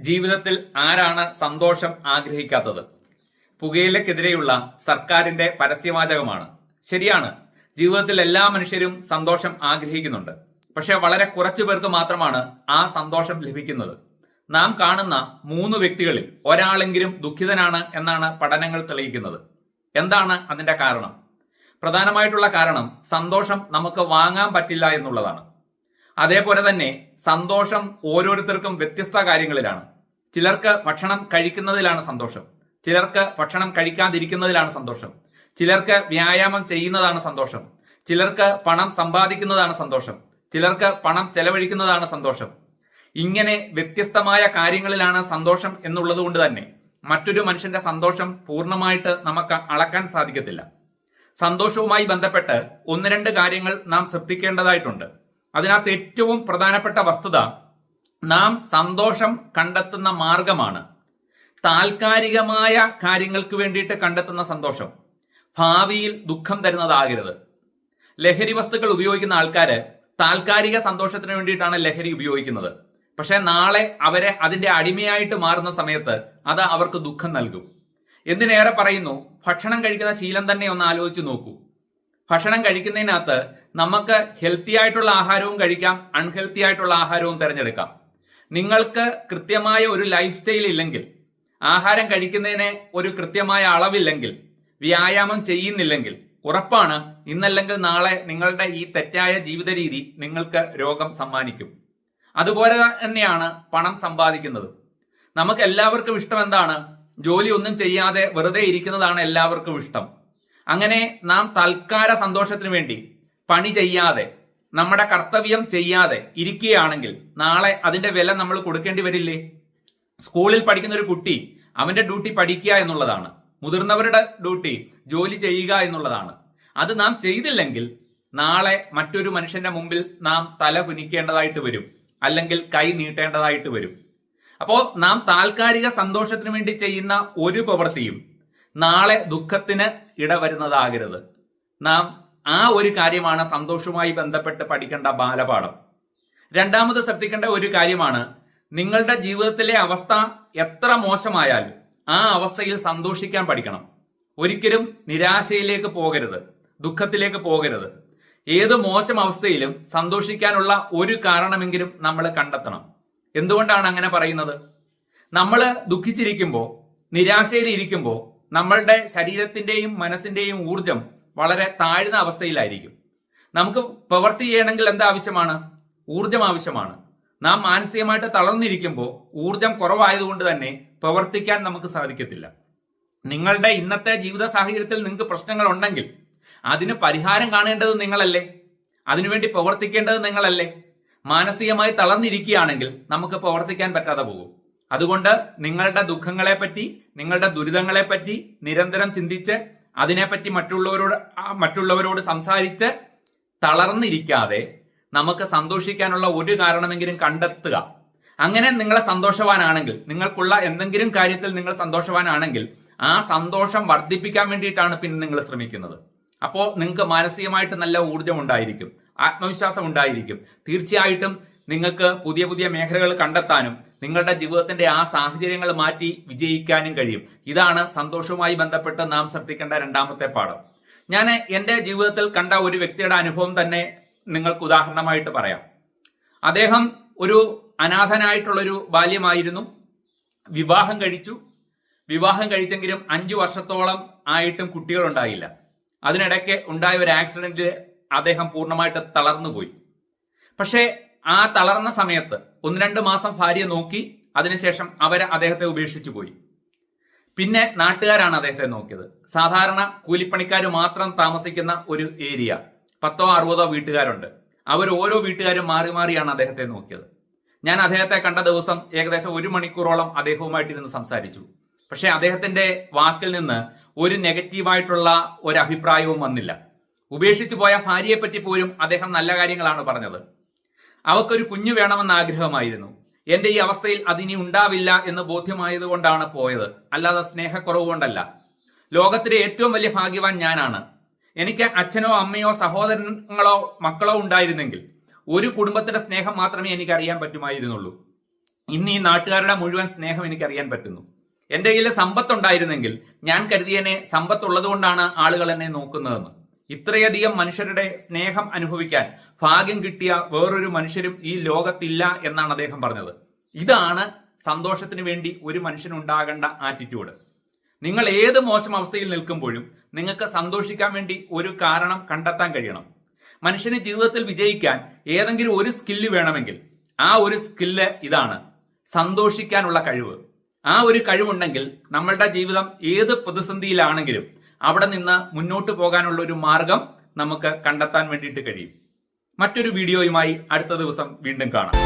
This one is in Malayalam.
ജീവിതത്തിൽ ആരാണ് സന്തോഷം ആഗ്രഹിക്കാത്തത്? പുകയിലക്കെതിരെയുള്ള സർക്കാരിന്റെ പരസ്യവാചകമാണ്. ശരിയാണ് ജീവിതത്തിൽ എല്ലാ മനുഷ്യരും സന്തോഷം ആഗ്രഹിക്കുന്നുണ്ട്. പക്ഷെ വളരെ കുറച്ചു പേർക്ക് മാത്രമാണ് ആ സന്തോഷം ലഭിക്കുന്നത്. നാം കാണുന്ന മൂന്ന് വ്യക്തികളിൽ ഒരാളെങ്കിലും ദുഃഖിതനാണ് എന്നാണ് പഠനങ്ങൾ തെളിയിക്കുന്നത്. എന്താണ് അതിന്റെ കാരണം? പ്രധാനമായിട്ടുള്ള കാരണം സന്തോഷം നമുക്ക് വാങ്ങാൻ പറ്റില്ല എന്നുള്ളതാണ്. അതേപോലെ തന്നെ സന്തോഷം ഓരോരുത്തർക്കും വ്യത്യസ്ത കാര്യങ്ങളിലാണ്. ചിലർക്ക് ഭക്ഷണം കഴിക്കുന്നതിലാണ് സന്തോഷം. ചിലർക്ക് ഭക്ഷണം കഴിക്കാതിരിക്കുന്നതിലാണ് സന്തോഷം. ചിലർക്ക് വ്യായാമം ചെയ്യുന്നതാണ് സന്തോഷം. ചിലർക്ക് പണം സമ്പാദിക്കുന്നതാണ് സന്തോഷം. ചിലർക്ക് പണം ചെലവഴിക്കുന്നതാണ് സന്തോഷം. ഇങ്ങനെ വ്യത്യസ്തമായ കാര്യങ്ങളിലാണ് സന്തോഷം എന്നുള്ളത് കൊണ്ട് തന്നെ മറ്റൊരു മനുഷ്യന്റെ സന്തോഷം പൂർണമായിട്ട് നമുക്ക് അളക്കാൻ സാധിക്കത്തില്ല. സന്തോഷവുമായി ബന്ധപ്പെട്ട് ഒന്ന് രണ്ട് കാര്യങ്ങൾ നാം ശ്രദ്ധിക്കേണ്ടതായിട്ടുണ്ട്. അതിനകത്ത് ഏറ്റവും പ്രധാനപ്പെട്ട വസ്തുത നാം സന്തോഷം കണ്ടെത്തുന്ന മാർഗമാണ്. താൽക്കാലികമായ കാര്യങ്ങൾക്ക് വേണ്ടിയിട്ട് കണ്ടെത്തുന്ന സന്തോഷം. ഭാവിയിൽ ദുഃഖം തരുന്നതാകരുത്. ലഹരി വസ്തുക്കൾ ഉപയോഗിക്കുന്ന ആൾക്കാര് താൽക്കാലിക സന്തോഷത്തിന് വേണ്ടിയിട്ടാണ് ലഹരി ഉപയോഗിക്കുന്നത്. പക്ഷേ നാളെ അവരെ അതിന്റെ അടിമയായിട്ട് മാറുന്ന സമയത്ത് അത് അവർക്ക് ദുഃഖം നൽകും. എന്തിനേറെ പറയുന്നു? ഭക്ഷണം കഴിക്കുന്ന ശീലം തന്നെ ഒന്ന് ആലോചിച്ച് നോക്കൂ. ഭക്ഷണം കഴിക്കുന്നതിനകത്ത് നമുക്ക് ഹെൽത്തി ആയിട്ടുള്ള ആഹാരവും കഴിക്കാം അൺഹെൽത്തി ആയിട്ടുള്ള ആഹാരവും തിരഞ്ഞെടുക്കാം. നിങ്ങൾക്ക് കൃത്യമായ ഒരു ലൈഫ് സ്റ്റൈൽ ഇല്ലെങ്കിൽ ആഹാരം കഴിക്കുന്നതിന് ഒരു കൃത്യമായ അളവില്ലെങ്കിൽ വ്യായാമം ചെയ്യുന്നില്ലെങ്കിൽ ഉറപ്പാണ് ഇന്നല്ലെങ്കിൽ നാളെ നിങ്ങളുടെ ഈ തെറ്റായ ജീവിത രീതി നിങ്ങൾക്ക് രോഗം സമ്മാനിക്കും. അതുപോലെ തന്നെയാണ് പണം സമ്പാദിക്കുന്നത്. നമുക്ക് എല്ലാവർക്കും ഇഷ്ടം എന്താണ്? ജോലി ഒന്നും ചെയ്യാതെ വെറുതെ ഇരിക്കുന്നതാണ് എല്ലാവർക്കും ഇഷ്ടം. അങ്ങനെ നാം തൽക്കാല സന്തോഷത്തിന് വേണ്ടി പണി ചെയ്യാതെ നമ്മുടെ കർത്തവ്യം ചെയ്യാതെ ഇരിക്കുകയാണെങ്കിൽ നാളെ അതിന്റെ വില നമ്മൾ കൊടുക്കേണ്ടി വരില്ലേ? സ്കൂളിൽ പഠിക്കുന്ന ഒരു കുട്ടി അവന്റെ ഡ്യൂട്ടി പഠിക്കുക എന്നുള്ളതാണ്. മുതിർന്നവരുടെ ഡ്യൂട്ടി ജോലി ചെയ്യുക എന്നുള്ളതാണ്. അത് നാം ചെയ്തില്ലെങ്കിൽ നാളെ മറ്റൊരു മനുഷ്യന്റെ മുമ്പിൽ നാം തല കുനിക്കേണ്ടതായിട്ട് വരും. അല്ലെങ്കിൽ കൈ നീട്ടേണ്ടതായിട്ട് വരും. അപ്പോൾ നാം താൽക്കാലിക സന്തോഷത്തിന് വേണ്ടി ചെയ്യുന്ന ഒരു പ്രവൃത്തിയും നാളെ ദുഃഖത്തിന് ഇടവരുന്നതാകരുത്. നാം ആ ഒരു കാര്യമാണ് സന്തോഷവുമായി ബന്ധപ്പെട്ട് പഠിക്കേണ്ട ബാലപാഠം. രണ്ടാമത് ശ്രദ്ധിക്കേണ്ട ഒരു കാര്യമാണ് നിങ്ങളുടെ ജീവിതത്തിലെ അവസ്ഥ എത്ര മോശമായാലും ആ അവസ്ഥയിൽ സന്തോഷിക്കാൻ പഠിക്കണം. ഒരിക്കലും നിരാശയിലേക്ക് പോകരുത് ദുഃഖത്തിലേക്ക് പോകരുത്. ഏത് മോശം അവസ്ഥയിലും സന്തോഷിക്കാനുള്ള ഒരു കാരണമെങ്കിലും നമ്മൾ കണ്ടെത്തണം. എന്തുകൊണ്ടാണ് അങ്ങനെ പറയുന്നത്? നമ്മൾ ദുഃഖിച്ചിരിക്കുമ്പോൾ നിരാശയിൽ ഇരിക്കുമ്പോൾ നമ്മളുടെ ശരീരത്തിന്റെയും മനസ്സിന്റെയും ഊർജം വളരെ താഴ്ന്ന അവസ്ഥയിലായിരിക്കും. നമുക്ക് പ്രവർത്തി ചെയ്യണമെങ്കിൽ എന്താ ആവശ്യമാണ്? ഊർജം ആവശ്യമാണ്. നാം മാനസികമായിട്ട് തളർന്നിരിക്കുമ്പോൾ ഊർജം കുറവായതുകൊണ്ട് തന്നെ പ്രവർത്തിക്കാൻ നമുക്ക് സാധിക്കത്തില്ല. നിങ്ങളുടെ ഇന്നത്തെ ജീവിത സാഹചര്യത്തിൽ നിങ്ങൾക്ക് പ്രശ്നങ്ങൾ ഉണ്ടെങ്കിൽ അതിന് പരിഹാരം കാണേണ്ടത് നിങ്ങളല്ലേ? അതിനുവേണ്ടി പ്രവർത്തിക്കേണ്ടത് നിങ്ങളല്ലേ? മാനസികമായി തളർന്നിരിക്കുകയാണെങ്കിൽ നമുക്ക് പ്രവർത്തിക്കാൻ പറ്റാതെ പോകും. അതുകൊണ്ട് നിങ്ങളുടെ ദുഃഖങ്ങളെ പറ്റി നിങ്ങളുടെ ദുരിതങ്ങളെപ്പറ്റി നിരന്തരം ചിന്തിച്ച് അതിനെപ്പറ്റി മറ്റുള്ളവരോട് മറ്റുള്ളവരോട് സംസാരിച്ച് തളർന്നിരിക്കാതെ നമുക്ക് സന്തോഷിക്കാനുള്ള ഒരു കാരണമെങ്കിലും കണ്ടെത്തുക. അങ്ങനെ നിങ്ങളെ സന്തോഷവാനാണെങ്കിൽ നിങ്ങൾക്കുള്ള എന്തെങ്കിലും കാര്യത്തിൽ നിങ്ങൾ സന്തോഷവാനാണെങ്കിൽ ആ സന്തോഷം വർദ്ധിപ്പിക്കാൻ വേണ്ടിയിട്ടാണ് പിന്നെ നിങ്ങൾ ശ്രമിക്കുന്നത്. അപ്പോൾ നിങ്ങൾക്ക് മാനസികമായിട്ട് നല്ല ഊർജം ഉണ്ടായിരിക്കും ആത്മവിശ്വാസം ഉണ്ടായിരിക്കും. തീർച്ചയായിട്ടും നിങ്ങൾക്ക് പുതിയ പുതിയ മേഖലകൾ കണ്ടെത്താനും നിങ്ങളുടെ ജീവിതത്തിന്റെ ആ സാഹചര്യങ്ങൾ മാറ്റി വിജയിക്കാനും കഴിയും. ഇതാണ് സന്തോഷവുമായി ബന്ധപ്പെട്ട് നാം ശ്രദ്ധിക്കേണ്ട രണ്ടാമത്തെ പാഠം. ഞാൻ എന്റെ ജീവിതത്തിൽ കണ്ട ഒരു വ്യക്തിയുടെ അനുഭവം തന്നെ നിങ്ങൾക്ക് ഉദാഹരണമായിട്ട് പറയാം. അദ്ദേഹം ഒരു അനാഥനായിട്ടുള്ളൊരു ബാല്യമായിരുന്നു. വിവാഹം കഴിച്ചു. വിവാഹം കഴിച്ചെങ്കിലും അഞ്ചു വർഷത്തോളം ആയിട്ടും കുട്ടികൾ ഉണ്ടായില്ല അതിനിടയ്ക്ക് ഉണ്ടായ ഒരു ആക്സിഡന്റിൽ അദ്ദേഹം പൂർണമായിട്ട് തളർന്നുപോയി. പക്ഷേ ആ തളർന്ന സമയത്ത് ഒന്ന് രണ്ട് മാസം ഭാര്യ നോക്കി അതിനുശേഷം അവരെ അദ്ദേഹത്തെ ഉപേക്ഷിച്ചു പോയി. പിന്നെ നാട്ടുകാരാണ് അദ്ദേഹത്തെ നോക്കിയത്. സാധാരണ കൂലിപ്പണിക്കാർ മാത്രം താമസിക്കുന്ന ഒരു ഏരിയ. പത്തോ അറുപതോ വീട്ടുകാരുണ്ട്. അവർ ഓരോ വീട്ടുകാരും മാറി മാറിയാണ് അദ്ദേഹത്തെ നോക്കിയത്. ഞാൻ അദ്ദേഹത്തെ കണ്ട ദിവസം ഏകദേശം ഒരു മണിക്കൂറോളം അദ്ദേഹവുമായിട്ടിരുന്ന് സംസാരിച്ചു. പക്ഷെ അദ്ദേഹത്തിന്റെ വാക്കിൽ നിന്ന് ഒരു നെഗറ്റീവായിട്ടുള്ള ഒരു അഭിപ്രായവും വന്നില്ല. ഉപേക്ഷിച്ചു പോയ ഭാര്യയെപ്പറ്റി പോലും അദ്ദേഹം നല്ല കാര്യങ്ങളാണ് പറഞ്ഞത്. അവക്കൊരു കുഞ്ഞു വേണമെന്ന ആഗ്രഹമായിരുന്നു. എന്റെ ഈ അവസ്ഥയിൽ അതിനി ഉണ്ടാവില്ല എന്ന് ബോധ്യമായതുകൊണ്ടാണ് പോയത്. അല്ലാതെ സ്നേഹക്കുറവ് കൊണ്ടല്ല. ലോകത്തിലെ ഏറ്റവും വലിയ ഭാഗ്യവാൻ ഞാനാണ്. എനിക്ക് അച്ഛനോ അമ്മയോ സഹോദരങ്ങളോ മക്കളോ ഉണ്ടായിരുന്നെങ്കിൽ ഒരു കുടുംബത്തിന്റെ സ്നേഹം മാത്രമേ എനിക്ക് അറിയാൻ പറ്റുമായിരുന്നുള്ളൂ. ഇന്ന് ഈ നാട്ടുകാരുടെ മുഴുവൻ സ്നേഹം എനിക്ക് അറിയാൻ പറ്റുന്നു. എന്റെ കയ്യിൽ സമ്പത്തുണ്ടായിരുന്നെങ്കിൽ ഞാൻ കരുതിയനെ സമ്പത്തുള്ളത് കൊണ്ടാണ് ആളുകൾ എന്നെ നോക്കുന്നതെന്ന്. ഇത്രയധികം മനുഷ്യരുടെ സ്നേഹം അനുഭവിക്കാൻ ഭാഗ്യം കിട്ടിയ വേറൊരു മനുഷ്യരും ഈ ലോകത്തില്ല എന്നാണ് അദ്ദേഹം പറഞ്ഞത്. ഇതാണ് സന്തോഷത്തിന് വേണ്ടി ഒരു മനുഷ്യനുണ്ടാകേണ്ട ആറ്റിറ്റ്യൂഡ് നിങ്ങൾ ഏത് മോശം അവസ്ഥയിൽ നിൽക്കുമ്പോഴും നിങ്ങൾക്ക് സന്തോഷിക്കാൻ വേണ്ടി ഒരു കാരണം കണ്ടെത്താൻ കഴിയണം. മനുഷ്യന് ജീവിതത്തിൽ വിജയിക്കാൻ ഏതെങ്കിലും ഒരു സ്കില്ല് വേണമെങ്കിൽ ആ ഒരു സ്കില്ല് ഇതാണ് സന്തോഷിക്കാനുള്ള കഴിവ്. ആ ഒരു കഴിവുണ്ടെങ്കിൽ നമ്മളുടെ ജീവിതം ഏത് പ്രതിസന്ധിയിലാണെങ്കിലും അവിടെ നിന്ന് മുന്നോട്ട് പോകാനുള്ള ഒരു മാർഗം നമുക്ക് കണ്ടെത്താൻ വേണ്ടിയിട്ട് കഴിയും. മറ്റൊരു വീഡിയോയുമായി അടുത്ത ദിവസം വീണ്ടും കാണാം.